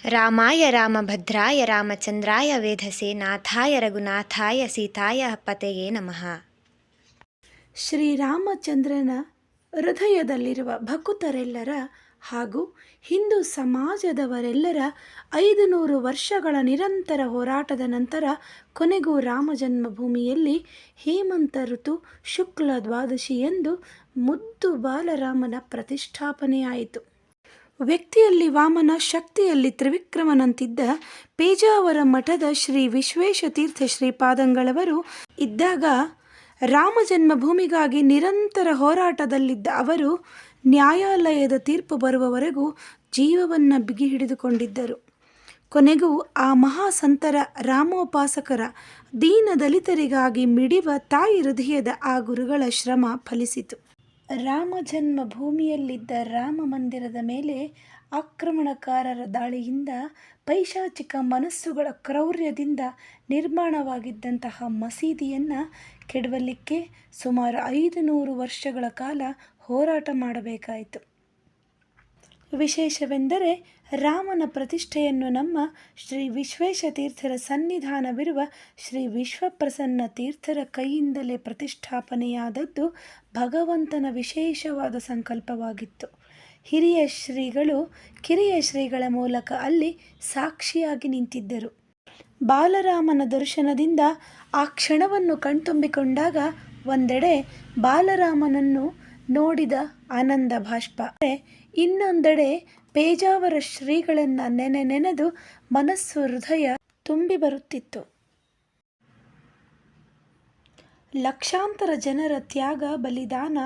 ರಾಮಾಯ ರಾಮಭದ್ರಾಯ ರಾಮಚಂದ್ರಾಯ ವೇಧಸೆ ನಾಥಾಯ ರಘುನಾಥಾಯ ಸೀತಾಯ ಪತೆಯೇ ನಮಃ. ಶ್ರೀರಾಮಚಂದ್ರನ ಹೃದಯದಲ್ಲಿರುವ ಭಕುತರೆಲ್ಲರ ಹಾಗೂ ಹಿಂದೂ ಸಮಾಜದವರೆಲ್ಲರ ಐದು ನೂರು ವರ್ಷಗಳ ನಿರಂತರ ಹೋರಾಟದ ನಂತರ ಕೊನೆಗೂ ರಾಮ ಜನ್ಮಭೂಮಿಯಲ್ಲಿ ಹೇಮಂತ ಋತು ಶುಕ್ಲ ದ್ವಾದಶಿಯಂದು ಮುದ್ದು ಬಾಲರಾಮನ ಪ್ರತಿಷ್ಠಾಪನೆಯಾಯಿತು. ವ್ಯಕ್ತಿಯಲ್ಲಿ ವಾಮನ ಶಕ್ತಿಯಲ್ಲಿ ತ್ರಿವಿಕ್ರಮನಂತಿದ್ದ ಪೇಜಾವರ ಮಠದ ಶ್ರೀ ವಿಶ್ವೇಶತೀರ್ಥ ಶ್ರೀಪಾದಂಗಳವರು ಇದ್ದಾಗ ರಾಮ ಜನ್ಮಭೂಮಿಗಾಗಿ ನಿರಂತರ ಹೋರಾಟದಲ್ಲಿದ್ದ ಅವರು ನ್ಯಾಯಾಲಯದ ತೀರ್ಪು ಬರುವವರೆಗೂ ಜೀವವನ್ನು ಬಿಗಿ ಹಿಡಿದುಕೊಂಡಿದ್ದರು. ಕೊನೆಗೂ ಆ ಮಹಾಸಂತರ ರಾಮೋಪಾಸಕರ ದೀನ ದಲಿತರಿಗಾಗಿ ಮಿಡಿವ ತಾಯಿ ಹೃದಯದ ಆ ಗುರುಗಳ ಶ್ರಮ ಫಲಿಸಿತು. ರಾಮ ಜನ್ಮಭೂಮಿಯಲ್ಲಿದ್ದ ರಾಮ ಮಂದಿರದ ಮೇಲೆ ಆಕ್ರಮಣಕಾರರ ದಾಳಿಯಿಂದ ಪೈಶಾಚಿಕ ಮನಸ್ಸುಗಳ ಕ್ರೌರ್ಯದಿಂದ ನಿರ್ಮಾಣವಾಗಿದ್ದಂತಹ ಮಸೀದಿಯನ್ನು ಕೆಡವಲಿಕ್ಕೆ ಸುಮಾರು ಐದು ನೂರು ವರ್ಷಗಳ ಕಾಲ ಹೋರಾಟ ಮಾಡಬೇಕಾಯಿತು. ವಿಶೇಷವೆಂದರೆ ರಾಮನ ಪ್ರತಿಷ್ಠೆಯನ್ನು ನಮ್ಮ ಶ್ರೀ ವಿಶ್ವೇಶತೀರ್ಥರ ಸನ್ನಿಧಾನವಿರುವ ಶ್ರೀ ವಿಶ್ವಪ್ರಸನ್ನ ತೀರ್ಥರ ಕೈಯಿಂದಲೇ ಪ್ರತಿಷ್ಠಾಪನೆಯಾದದ್ದು ಭಗವಂತನ ವಿಶೇಷವಾದ ಸಂಕಲ್ಪವಾಗಿತ್ತು. ಹಿರಿಯ ಶ್ರೀಗಳು ಕಿರಿಯ ಶ್ರೀಗಳ ಮೂಲಕ ಅಲ್ಲಿ ಸಾಕ್ಷಿಯಾಗಿ ನಿಂತಿದ್ದರು. ಬಾಲರಾಮನ ದರ್ಶನದಿಂದ ಆ ಕ್ಷಣವನ್ನು ಕಣ್ತುಂಬಿಕೊಂಡಾಗ ಒಂದೆಡೆ ಬಾಲರಾಮನನ್ನು ನೋಡಿದ ಆನಂದ ಭಾಷ್ಪ ಇನ್ನೊಂದೆಡೆ ಪೇಜಾವರ ಶ್ರೀಗಳನ್ನು ನೆನೆ ನೆನೆದು ಮನಸ್ಸು ಹೃದಯ ತುಂಬಿ ಬರುತ್ತಿತ್ತು. ಲಕ್ಷಾಂತರ ಜನರ ತ್ಯಾಗ, ಬಲಿದಾನ,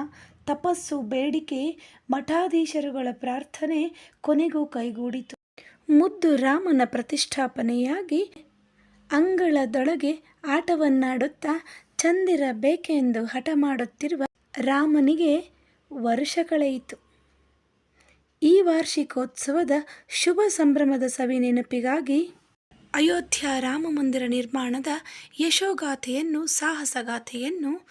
ತಪಸ್ಸು, ಬೇಡಿಕೆ, ಮಠಾಧೀಶರುಗಳ ಪ್ರಾರ್ಥನೆ ಕೊನೆಗೂ ಕೈಗೂಡಿತು. ಮುದ್ದು ರಾಮನ ಪ್ರತಿಷ್ಠಾಪನೆಯಾಗಿ ಅಂಗಳದೊಳಗೆ ಆಟವನ್ನಾಡುತ್ತಾ ಚಂದಿರಬೇಕೆಂದು ಹಠ ಮಾಡುತ್ತಿರುವ ರಾಮನಿಗೆ ವರ್ಷ ಕಳೆಯಿತು ಈ ವಾರ್ಷಿಕೋತ್ಸವದ ಶುಭ ಸಂಭ್ರಮದ ಸವಿ ನೆನಪಿಗಾಗಿ ಅಯೋಧ್ಯ ರಾಮ ಮಂದಿರ ನಿರ್ಮಾಣದ ಯಶೋಗಾಥೆಯನ್ನು, ಸಾಹಸಗಾಥೆಯನ್ನು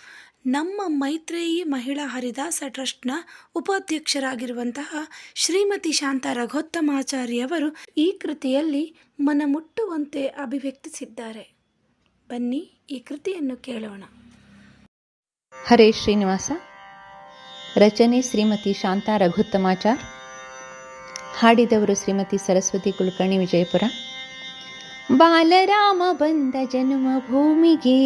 ನಮ್ಮ ಮೈತ್ರೇಯಿ ಮಹಿಳಾ ಹರಿದಾಸ ಟ್ರಸ್ಟ್ನ ಉಪಾಧ್ಯಕ್ಷರಾಗಿರುವಂತಹ ಶ್ರೀಮತಿ ಶಾಂತ ರಘೋತ್ತಮಾಚಾರ್ಯವರು ಈ ಕೃತಿಯಲ್ಲಿ ಮನಮುಟ್ಟುವಂತೆ ಅಭಿವ್ಯಕ್ತಿಸಿದ್ದಾರೆ. ಬನ್ನಿ ಈ ಕೃತಿಯನ್ನು ಕೇಳೋಣ. ಹರೇ ಶ್ರೀನಿವಾಸ. ರಚನೆ ಶ್ರೀಮತಿ ಶಾಂತಾ ರಘುತ್ತಮಾಚಾರ್. ಹಾಡಿದವರು ಶ್ರೀಮತಿ ಸರಸ್ವತಿ ಕುಲಕರ್ಣಿ ವಿಜಯಪುರ. ಬಾಲರಾಮ ಬಂದ ಜನ್ಮ ಭೂಮಿಗೆ.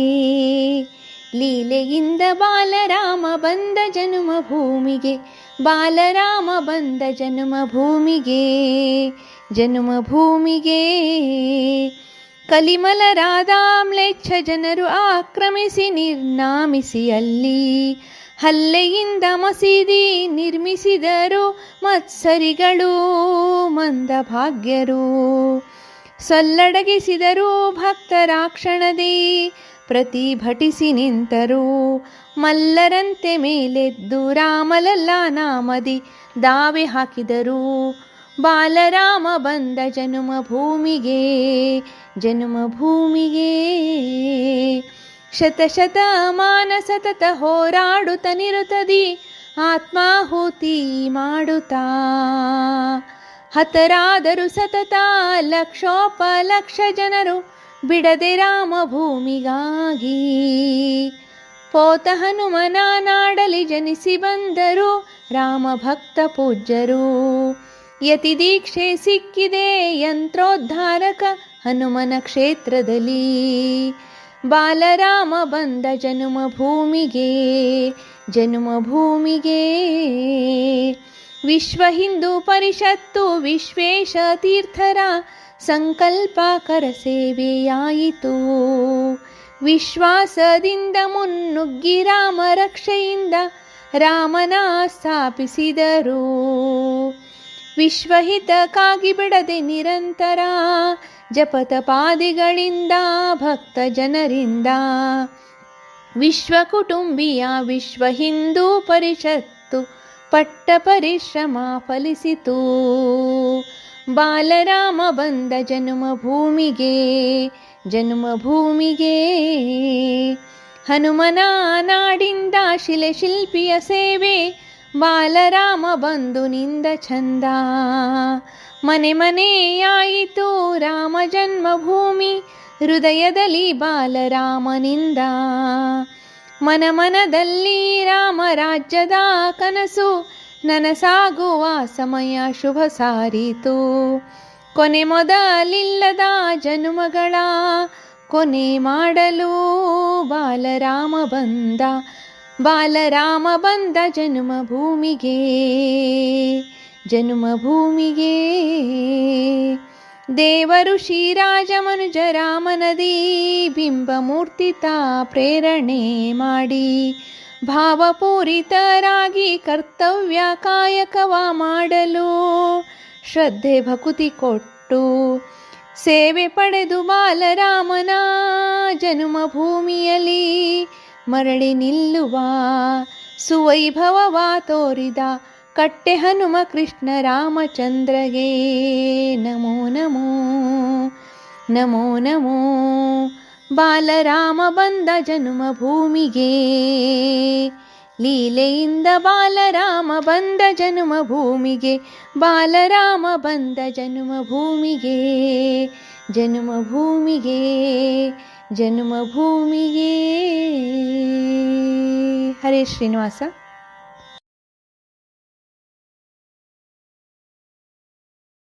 ಲೀಲೆಯಿಂದ ಬಾಲರಾಮ ಬಂದ ಜನ್ಮ ಭೂಮಿಗೆ. ಬಾಲರಾಮ ಬಂದ ಜನ್ಮ ಭೂಮಿಗೆ. ಜನ್ಮ ಭೂಮಿಗೆ. ಕಲಿಮಲರಾದಾಮ್ಲೆಚ್ಛ ಜನರು ಆಕ್ರಮಿಸಿ ನಿರ್ನಾಮಿಸಿ ಅಲ್ಲಿ ಹಲ್ಲೆಯಿಂದ ಮಸೀದಿ ನಿರ್ಮಿಸಿದರು ಮತ್ಸರಿಗಳು ಮಂದಭಾಗ್ಯರು ಸಲ್ಲಡಗಿಸಿದರು ಭಕ್ತರಾಕ್ಷಣದಿ ಪ್ರತಿಭಟಿಸಿ ನಿಂತರು ಮಲ್ಲರಂತೆ ಮೇಲೆದ್ದು ರಾಮಲಲ್ಲ ನಾಮದಿ ದಾವೆ ಹಾಕಿದರು. ಬಾಲರಾಮ ಬಂದ ಜನುಮ ಭೂಮಿಗೆ ಜನುಮ ಭೂಮಿಗೆ. ಶತಶತ ಮಾನ ಸತತ ಹೋರಾಡುತ್ತ ನಿರುತದಿ, ಆತ್ಮಾಹುತಿ ಮಾಡುತ್ತಾ. ಹತರಾದರು ಸತತ ಲಕ್ಷೋಪಲಕ್ಷ ಜನರು ಬಿಡದೆ ರಾಮ ಭೂಮಿಗಾಗಿ. ಪೋತ ಹನುಮನ ನಾಡಲಿ ಜನಿಸಿ ಬಂದರು ರಾಮ ಭಕ್ತ ಪೂಜ್ಯರು. ಯತಿ ದೀಕ್ಷೆ ಸಿಕ್ಕಿದೆ ಯಂತ್ರೋದ್ಧಾರಕ ಹನುಮನ ಕ್ಷೇತ್ರದಲ್ಲಿ. ಬಾಲರಾಮ ಬಂದ ಜನುಮ ಭೂಮಿಗೆ ಜನುಮ ಭೂಮಿಗೆ. ವಿಶ್ವ ಹಿಂದೂ ಪರಿಷತ್ತು ವಿಶ್ವೇಶ ತೀರ್ಥರ ಸಂಕಲ್ಪಕರ ಸೇವೆಯಾಯಿತು. ವಿಶ್ವಾಸದಿಂದ ಮುನ್ನುಗ್ಗಿ ರಾಮ ರಕ್ಷೆಯಿಂದ ರಾಮನ ಸ್ಥಾಪಿಸಿದರು. ವಿಶ್ವಹಿತಕ್ಕಾಗಿ ಬಿಡದೆ ನಿರಂತರ ಜಪತಪಾದಿಗಳಿಂದ ಭಕ್ತ ಜನರಿಂದ ವಿಶ್ವ ಕುಟುಂಬಿಯ ವಿಶ್ವ ಹಿಂದೂ ಪರಿಷತ್ತು ಪಟ್ಟ ಪರಿಶ್ರಮ ಫಲಿಸಿತು. ಬಾಲರಾಮ ಬಂದ ಜನ್ಮ ಭೂಮಿಗೆ ಜನ್ಮ ಭೂಮಿಗೆ. ಹನುಮನ ನಾಡಿಂದ ಶಿಲೆ ಶಿಲ್ಪಿಯ ಸೇವೆ ಬಾಲರಾಮ ಬಂದು ನಿಂದ ಚಂದ. ಮನೆ ಮನೆಯಾಯಿತು ರಾಮ ಜನ್ಮಭೂಮಿ, ಹೃದಯದಲ್ಲಿ ಬಾಲರಾಮನಿಂದ. ಮನ ಮನದಲ್ಲಿ ರಾಮ ರಾಜ್ಯದ ಕನಸು, ನನಸಾಗುವ ಸಮಯ ಶುಭ ಸಾರಿತು. ಕೊನೆ ಮೊದಲಿಲ್ಲದ ಜನುಮಗಳ, ಕೊನೆ ಮಾಡಲು ಬಾಲರಾಮ ಬಂದ. ಬಾಲರಾಮ ಬಂದ ಜನ್ಮ ಭೂಮಿಗೆ ಜನ್ಮ ಭೂಮಿಗೆ. ದೇವರು ಶ್ರೀರಾಜ ಮನುಜ ರಾಮನದಿ, ಬಿಂಬ ಮೂರ್ತಿತ ಪ್ರೇರಣೆ ಮಾಡಿ. ಭಾವಪೂರಿತರಾಗಿ ಕರ್ತವ್ಯ ಕಾಯಕವ ಮಾಡಲು ಶ್ರದ್ಧೆ ಭಕುತಿ ಕೊಟ್ಟು ಸೇವೆ ಪಡೆದು ಬಾಲರಾಮನ ಜನ್ಮ ಭೂಮಿಯಲ್ಲಿ ಮರಳಿ ನಿಲ್ಲುವ ಸುವೈಭವ ತೋರಿದ ಕಟ್ಟೆ ಹನುಮ ಕೃಷ್ಣ ರಾಮಚಂದ್ರಗೆ. ನಮೋ ನಮೋ ನಮೋ ನಮೋ, ಬಾಲರಾಮ ಬಂದ ಜನುಮ ಭೂಮಿಗೆ. ಲೀಲೆಯಿಂದ ಬಾಲರಾಮ ಬಂದ ಜನುಮ ಭೂಮಿಗೆ, ಬಾಲರಾಮ ಬಂದ ಜನುಮ ಭೂಮಿಗೆ ಜನುಮ ಭೂಮಿಗೆ. जन्मभूमि हरे श्रीनिवास।